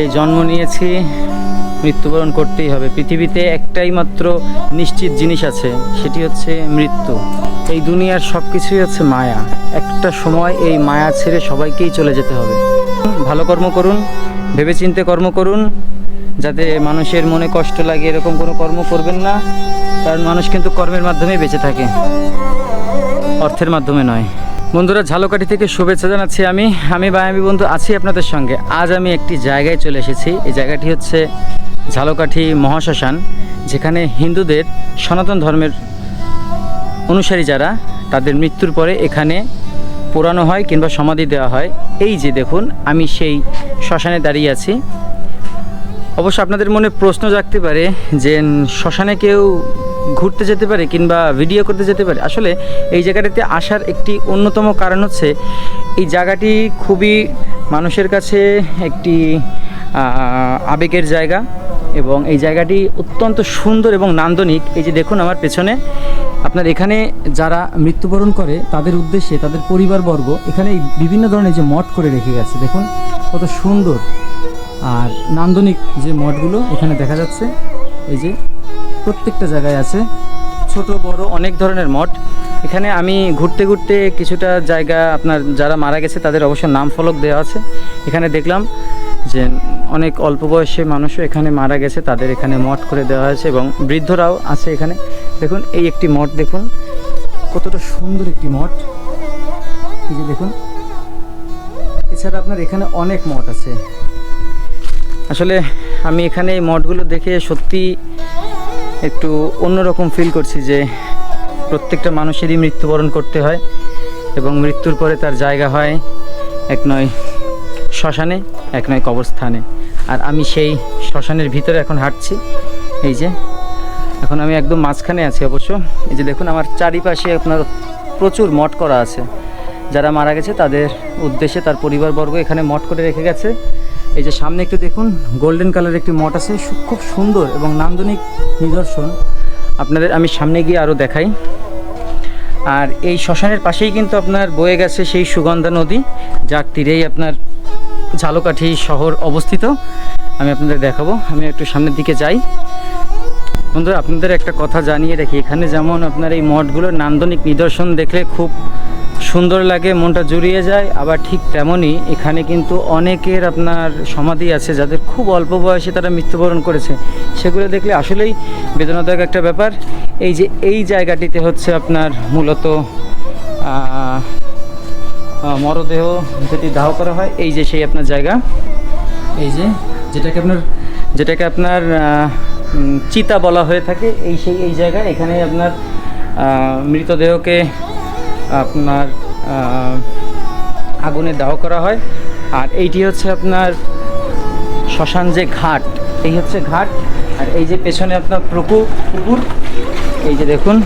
এই জন্ম নিয়েছি, মৃত্যুবরণ করতেই হবে। পৃথিবীতে একটাই মাত্র নিশ্চিত জিনিস আছে, সেটি হচ্ছে মৃত্যু। এই দুনিয়ার সব কিছুই হচ্ছে মায়া। একটা সময় এই মায়া ছেড়ে সবাইকেই চলে যেতে হবে। ভালো কর্ম করুন, ভেবেচিন্তে কর্ম করুন, যাতে মানুষের মনে কষ্ট লাগে, এরকম কোনো কর্ম করবেন না। কারণ মানুষ কিন্তু কর্মের মাধ্যমে বেঁচে থাকে, অর্থের মাধ্যমে নয়। বন্ধুরা, ঝালকাঠি থেকে শুভেচ্ছা জানাচ্ছি আমি। আমি বায়ামি বন্ধু, আছি আপনাদের সঙ্গে। আজ আমি একটি জায়গায় চলে এসেছি। এই জায়গাটি হচ্ছে ঝালকাঠি মহাশ্মশান, যেখানে হিন্দুদের সনাতন ধর্মের অনুসারী যারা, তাদের মৃত্যুর পরে এখানে পোড়ানো হয় কিংবা সমাধি দেওয়া হয়। এই যে দেখুন, আমি সেই শ্মশানে দাঁড়িয়ে আছি। অবশ্য আপনাদের মনে প্রশ্ন জাগতে পারে যে শ্মশানে কেউ ঘুরতে যেতে পারে কিংবা ভিডিও করতে যেতে পারে, আসলে এই জায়গাটিতে আসার একটি অন্যতম কারণ হচ্ছে এই জায়গাটি খুবই মানুষের কাছে একটি আবেগের জায়গা এবং এই জায়গাটি অত্যন্ত সুন্দর এবং নান্দনিক। এই যে দেখুন আমার পেছনে, আপনার এখানে যারা মৃত্যুবরণ করে তাদের উদ্দেশ্যে, তাদের পরিবারবর্গ এখানে বিভিন্ন ধরনের যে মঠ করে রেখে গেছে, দেখুন কত সুন্দর। আর নান্দনিক যে মঠগুলো এখানে দেখা যাচ্ছে, এই যে প্রত্যেকটা জায়গায় আছে। ছোট, বড়, অনেক ধরনের মঠ। এখানে আমি ঘুরতে ঘুরতে কিছুটা জায়গা আপনার যারা মারা গেছে, তাদের অবশ্য নাম ফলক দেওয়া আছে। এখানে দেখলাম যে অনেক অল্প বয়সে মানুষও এখানে মারা গেছে, তাদের এখানে মঠ করে দেওয়া হয়েছে এবং বৃদ্ধরাও আছে এখানে। দেখুন, এই একটি মঠ দেখুন। কতটা সুন্দর একটি মঠ। এই যে দেখুন। এছাড়া আপনার এখানে অনেক মঠ আছে। আসলে আমি এখানে এই মঠগুলো দেখে সত্যি একটু অন্যরকম ফিল করছি যে প্রত্যেকটা মানুষেরই মৃত্যুবরণ করতে হয় এবং মৃত্যুর পরে তার জায়গা হয় এক নয় শ্মশানে, এক নয় কবরস্থানে। আর আমি সেই শ্মশানের ভিতরে এখন হাঁটছি, এই যে। এখন আমি একদম মাঝখানে আছি অবশ্য। এই যে দেখুন, আমার চারিপাশে আপনার প্রচুর মঠ করা আছে। যারা মারা গেছে, তাদের উদ্দেশ্যে তার পরিবারবর্গ এখানে মঠ করে রেখে গেছে। এই যে সামনে একটু দেখুন গোল্ডেন কালারের একটি মঠ আছে। খুব সুন্দর এবং নান্দনিক নিদর্শন। আপনাদের আমি সামনে গিয়ে আরও দেখাই। আর এই শ্মশানের পাশেই কিন্তু আপনার বয়ে গেছে সেই সুগন্ধা নদী, যার তীরেই আপনার ঝালকাঠি শহর অবস্থিত। আমি আপনাদের দেখাবো। আমি একটু সামনের দিকে যাই। বন্ধুরা, আপনাদের একটা কথা জানিয়ে রাখি। এখানে যেমন আপনার এই মঠগুলোর নান্দনিক নিদর্শন দেখলে খুব সুন্দর লাগে, মনটা জুড়িয়ে যায়। আবার ঠিক তেমনই এখানে কিন্তু অনেকের আপনার সমাধি আছে যাদের খুব অল্প বয়সে তারা মৃত্যুবরণ করেছে। সেগুলো দেখলে আসলেই বেদনাদায়ক একটা ব্যাপার। এই যে এই জায়গাটিতে হচ্ছে আপনার মূলত মরদেহ যেটি দাহ করা হয়, এই যে সেই আপনার জায়গা। এই যে যেটাকে আপনার যেটাকে আপনার চিতা বলা হয়ে থাকে, এই সেই, এই জায়গায় এখানে আপনার মৃতদেহকে আপনার আগুনে দাহ করা হয়। আর এইটি হচ্ছে আপনার শ্মশান যে ঘাট, এই হচ্ছে ঘাট। আর এই যে পেছনে আপনার পুকুর পুকুর, এই যে দেখুন,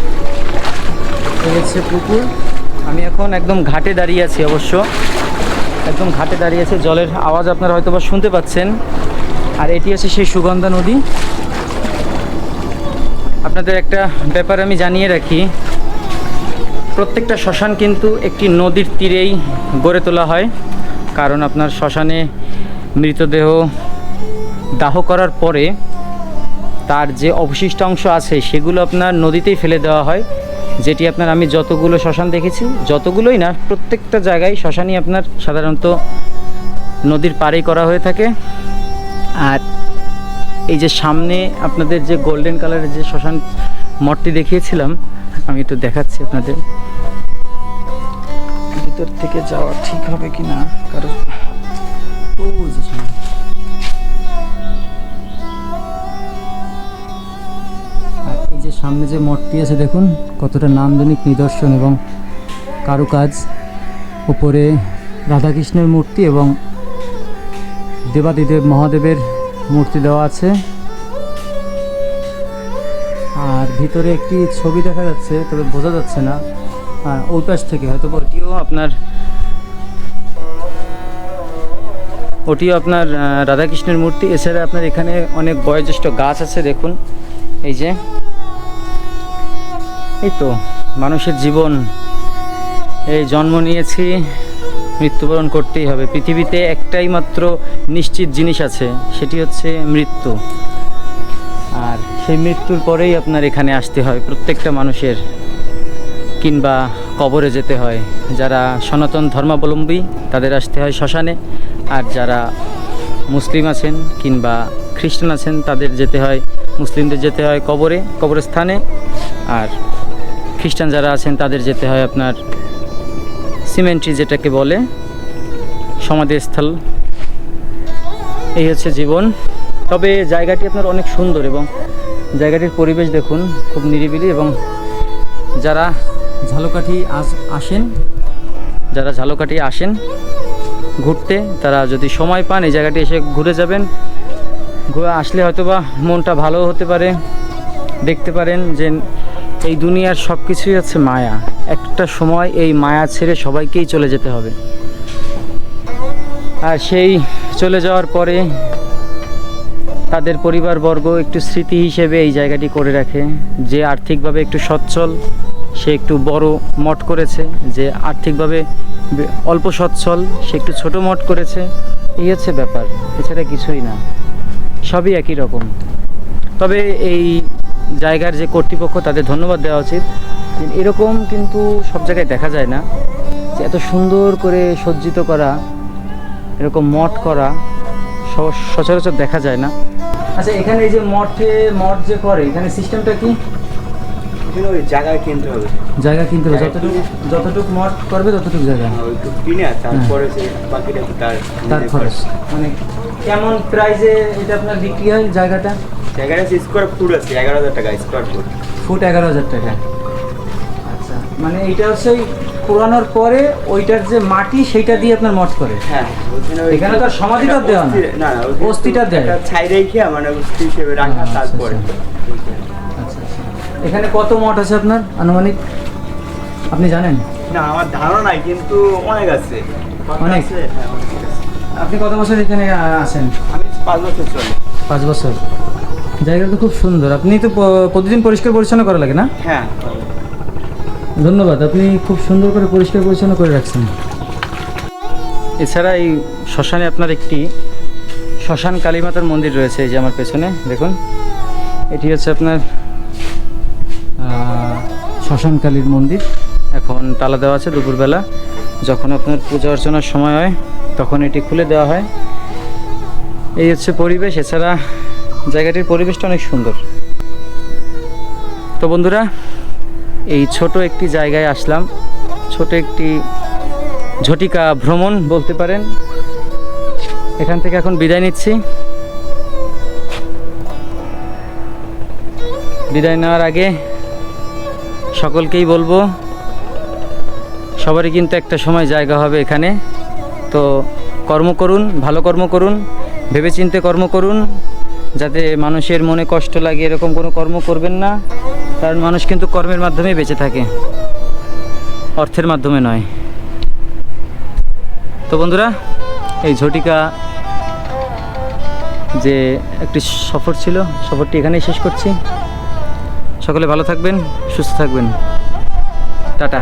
এই হচ্ছে পুকুর। আমি এখন একদম ঘাটে দাঁড়িয়ে আছি অবশ্য। একদম ঘাটে দাঁড়িয়ে আছে, জলের আওয়াজ আপনারা হয়তো বা শুনতে পাচ্ছেন। আর এটি হচ্ছে সেই সুগন্ধা নদী। আপনাদের একটা ব্যাপার আমি জানিয়ে রাখি প্রত্যেকটা শ্মশান কিন্তু একটি নদীর তীরেই গড়ে তোলা হয়। কারণ আপনার শ্মশানে মৃতদেহ দাহ করার পরে তার যে অবশিষ্ট অংশ আছে, সেগুলো আপনার নদীতেই ফেলে দেওয়া হয়। যেটি আপনার আমি যতগুলো শ্মশান দেখেছি, যতগুলোই না, প্রত্যেকটা জায়গায় শ্মশানই আপনার সাধারণত নদীর পাড়েই করা হয়ে থাকে। আর এই যে সামনে আপনাদের যে গোল্ডেন কালারের যে শ্মশান মঠটি দেখিয়েছিলাম। আমি একটু দেখাচ্ছি আপনাদের। ভিতর থেকে যাওয়া ঠিক হবে কি না কারণ যে সামনে যে মঠটি আছে, দেখুন, কতটা নান্দনিক নিদর্শন এবং কারুকাজ। উপরে রাধাকৃষ্ণের মূর্তি এবং দেবাদিদেব মহাদেবের মূর্তি দেওয়া আছে। আর ভিতরে একটি ছবি দেখা যাচ্ছে, তবে বোঝা যাচ্ছে না। ওই পাশ থেকে হয়তো ওটিও আপনার ওটিও আপনার রাধাকৃষ্ণের মূর্তি। এছাড়া আপনার এখানে অনেক বয়োজ্যেষ্ঠ গাছ আছে, দেখুন। এই যে, এই তো মানুষের জীবন। এই জন্ম নিয়েছি, মৃত্যুবরণ করতেই হবে। পৃথিবীতে একটাই মাত্র নিশ্চিত জিনিস আছে, সেটি হচ্ছে মৃত্যু। সেই মৃত্যুর পরেই আপনার এখানে আসতে হয়। প্রত্যেকটা মানুষের কিংবা কবরে যেতে হয়। যারা সনাতন ধর্মাবলম্বী, তাদের আসতে হয় শ্মশানে। আর যারা মুসলিম আছেন কিংবা খ্রিস্টান আছেন, তাদের যেতে হয়, মুসলিমদের যেতে হয় কবরে, কবরস্থানে। আর খ্রিস্টান যারা আছেন, তাদের যেতে হয় আপনার সিমেন্ট্রি যেটাকে বলে, সমাধিস্থল। এই হচ্ছে জীবন। তবে জায়গাটি আপনার অনেক সুন্দর এবং জায়গাটির পরিবেশ দেখুন খুব নিরিবিলি এবং যারা ঝালকাঠি আস- আসেন, যারা ঝালকাঠি আসেন ঘুরতে, তারা যদি সময় পান এই জায়গাটি এসে ঘুরে যাবেন। ঘুরে আসলে হয়তোবা মনটা ভালো হতে পারে। দেখতে পারেন যে এই দুনিয়ার সব কিছুই হচ্ছে মায়া। একটা সময় এই মায়া ছেড়ে সবাইকেই চলে যেতে হবে। আর সেই চলে যাওয়ার পরে তাদের পরিবারবর্গ একটু স্মৃতি হিসেবে এই জায়গাটি করে রাখে। যে আর্থিকভাবে একটু সচ্ছল, সে একটু বড় মঠ করেছে। যে আর্থিকভাবে অল্প সচ্ছল, সে একটু ছোট মঠ করেছে। এই হচ্ছে ব্যাপার, এছাড়া কিছুই না। সবই একই রকম। তবে এই জায়গার যে কর্তৃপক্ষ, তাদের ধন্যবাদ দেওয়া উচিত। এরকম কিন্তু সব জায়গায় দেখা যায় না। যে এত সুন্দর করে সজ্জিত করা, এরকম মঠ করা সচরাচর দেখা যায় না। আচ্ছা এখানে এই যে মঠে মঠ যে করে এখানে সিস্টেমটা কি? জায়গা কিনতে হবে। জায়গা কিনতে হবে যতটুকু যতটুকু মঠ করবে ততটুকু জায়গা। ওইটুকু কিনে তারপরে যে বাকিটা তার তার খরচ। মানে কেমন প্রাইসে এটা আপনার বিক্রি হয় জায়গাটা? জায়গাটা স্কোয়ার ফুট আছে এগারো হাজার টাকা স্কোয়ার ফুট ফুট এগারো হাজার টাকা। আচ্ছা মানে এইটা হচ্ছে ওই পুরানোর পরে ওইটার যে মাটি সেইটা দিয়ে আপনার মঠ করে হ্যাঁ এখানে তো সমাধিটা দেওয়া না। অস্থি- না না অস্থিটা দেয়। ছাই রেখে মানে অস্থি হিসেবে রাখা আচ্ছা, তারপরে আচ্ছা। আচ্ছা এখানে কত মঠ আছে আপনার আনুমানিক আপনি জানেন না আমার ধারণা নাই কিন্তু অনেক আছে অনেক? আছে? হ্যাঁ। আপনি কত বছর এখানে আছেন আমি পাঁচ বছর চলে পাঁচ বছর জায়গাটা তো খুব সুন্দর আপনি তো প্রতিদিন পরিষ্কার পরিচ্ছন্ন করা লাগে না হ্যাঁ ধন্যবাদ, আপনি খুব সুন্দর করে পরিষ্কার পরিচ্ছন্ন করে রাখছেন। এছাড়া এই শ্মশানে আপনার একটি শ্মশান কালীমাতার মন্দির রয়েছে, এই যে আমার পেছনে, দেখুন। এটি হচ্ছে আপনার শ্মশান কালীর মন্দির। এখন তালা দেওয়া আছে দুপুরবেলা। যখন আপনার পূজা অর্চনার সময় হয়, তখন এটি খুলে দেওয়া হয়। এই হচ্ছে পরিবেশ, এছাড়া জায়গাটির পরিবেশটা অনেক সুন্দর। তো বন্ধুরা এই ছোট একটি জায়গায় আসলাম। ছোট একটি ঝটিকা ভ্রমণ বলতে পারেন। এখান থেকে এখন বিদায় নিচ্ছি। বিদায় নেওয়ার আগে সকলকেই বলব, সবারই কিন্তু একটা সময় জায়গা হবে এখানে। তো কর্ম করুন, ভালো কর্ম করুন, ভেবেচিন্তে কর্ম করুন, যাতে মানুষের মনে কষ্ট লাগে এরকম কোনো কর্ম করবেন না। কারণ মানুষ কিন্তু কর্মের মাধ্যমে বেঁচে থাকে। অর্থের মাধ্যমে নয়। তো বন্ধুরা, এই ঝটিকা যে একটি সফর ছিল, সফরটি এখানেই শেষ করছি। সকলে ভালো থাকবেন, সুস্থ থাকবেন। টাটা।